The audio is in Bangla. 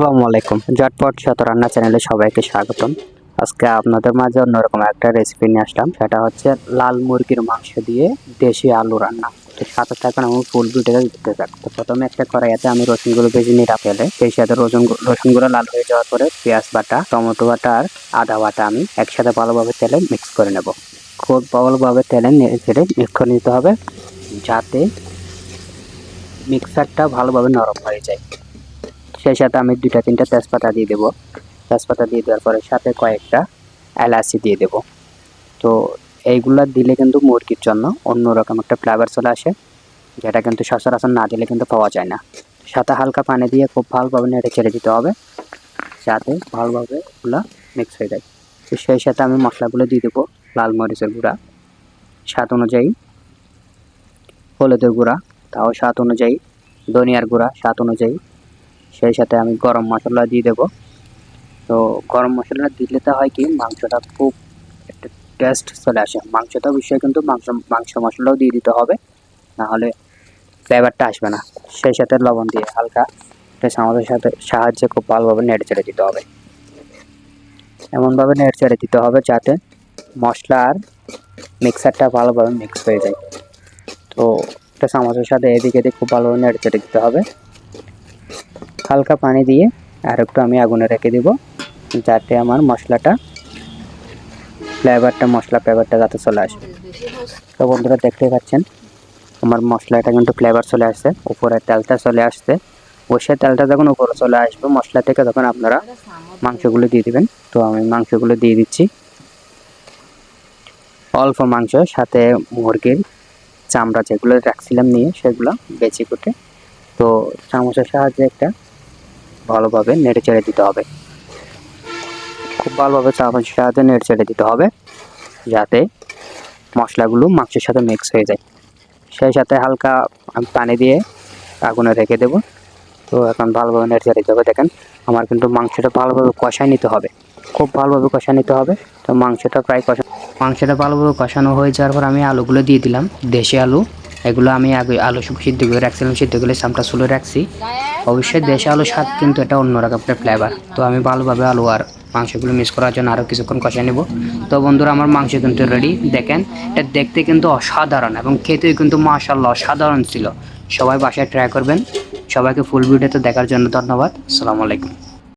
আসসালামু আলাইকুম। জটপট শত রান্না চ্যানেলে সবাইকে স্বাগতম। আজকে আপনাদের মাঝে অন্যরকম একটা রেসিপি নিয়ে আসলাম। সেটা হচ্ছে লাল মুরগির মাংস দিয়ে দেশি আলু রান্না। তো সাথে থাকুন, আমি ফুল ভিডিওটা দিতে থাক তো প্রথমে একটা কড়াইতে আমি রসুনগুলো ভেজে নিয়ে ফেলে সেই সাথে রসুন রসুনগুলো লাল হয়ে যাওয়ার পরে পেঁয়াজ বাটা, টমেটো বাটা আর আদা বাটা আমি একসাথে ভালোভাবে তেলে মিক্স করে নেব। খুব ভালোভাবে তেলে চেড়ে মিক্স করে নিতে হবে, যাতে মিক্সারটা ভালোভাবে নরম হয়ে যায়। সেই সাথে আমি দুইটা, তিনটা তেজপাতা দিয়ে দেবো। তেজপাতা দিয়ে দেওয়ার পরে সাথে কয়েকটা এলাচি দিয়ে দেবো। তো এইগুলা দিলে কিন্তু মুরগির জন্য অন্যরকম একটা ফ্লেভার চলে আসে, যেটা কিন্তু সচরাচর না দিলে কিন্তু পাওয়া যায় না। সাথে হালকা পানি দিয়ে খুব ভালোভাবে নেড়ে ছেড়ে দিতে হবে, যাতে ভালোভাবে এগুলো মিক্স হয়ে যায়। তো সেই সাথে আমি মশলাগুলো দিয়ে দেবো, লাল মরিচের গুঁড়া, স্বাদ অনুযায়ী হলুদের গুঁড়া, তাও স্বাদ অনুযায়ী ধনিয়ার গুঁড়া, স্বাদ অনুযায়ী সেই সাথে আমি গরম মশলা দিয়ে দেবো। তো গরম মশলা দিলে তো হয় কি, মাংসটা খুব একটা টেস্ট চলে আসে। মাংসটা বিষয়ে কিন্তু মাংস মাংস মশলাও দিয়ে দিতে হবে, নাহলে ফ্লেভারটা আসবে না। সেই সাথে লবণ দিয়ে হালকা চামচের সাথে সাহায্যে খুব ভালোভাবে নেড়ে চেড়ে দিতে হবে। এমনভাবে নেড়ে চেড়ে দিতে হবে যাতে মশলা আর মিক্সারটা ভালোভাবে মিক্স হয়ে যায়। তো একটা চামচের সাথে এদিক এদিক খুব ভালোভাবে নেড়ে চেড়ে দিতে হবে। হালকা পানি দিয়ে আর একটু আমি আগুনে রেখে দিব, যাতে আমার মশলাটা ফ্লেভারটা মশলা ফ্লেভারটা যাতে চলে আসে। তো বন্ধুরা দেখতে পাচ্ছেন, আমার মশলাটা কিন্তু ফ্লেভার চলে আসছে, উপরে তেলটা চলে আসছে। বসে তেলটা যখন উপরে চলে আসবে, মশলা থেকে তখন আপনারা মাংসগুলো দিয়ে দিবেন। তো আমি মাংসগুলো দিয়ে দিচ্ছি। অল্প মাংস, সাথে মুরগির চামড়া যেগুলো রাখছিলাম নিয়ে, সেগুলো বেছে কুটে। তো চামচের সাহায্যে একটা ভালোভাবে নেড়ে চেড়ে দিতে হবে। খুব ভালোভাবে চামচের সাহায্যে নেড়ে চেড়ে দিতে হবে, যাতে মশলাগুলো মাংসের সাথে মিক্স হয়ে যায়। সেই সাথে হালকা পানি দিয়ে আগুনে রেখে দেবো। তো এখন ভালোভাবে নেড়ে চেড়ে দিতে হবে। দেখেন, আমার কিন্তু মাংসটা ভালোভাবে কষায় নিতে হবে। খুব ভালোভাবে কষা নিতে হবে। তো মাংসটা প্রায় কষা মাংসটা ভালোভাবে কষানো হয়ে যাওয়ার পর আমি আলুগুলো দিয়ে দিলাম। দেশি আলু, এগুলো আমি আগে আলু সিদ্ধ করে রাখছিলাম, সিদ্ধ করে সামটা সুলে রাখছি। অবশ্যই দেশে আলু স্বাদ কিন্তু এটা অন্যরকম একটা ফ্লেভার তো আমি ভালোভাবে আলু আর মাংসগুলো মিক্স করার জন্য আরও কিছুক্ষণ কষাই নেব। তো বন্ধুরা, আমার মাংস কিন্তু রেডি দেখেন, এটা দেখতে কিন্তু অসাধারণ এবং খেতেও কিন্তু মাশাল্লাহ অসাধারণ ছিল। সবাই বাসায় ট্রাই করবেন। সবাইকে ফুল ভিডিওতে দেখার জন্য ধন্যবাদ। আসসালামু আলাইকুম।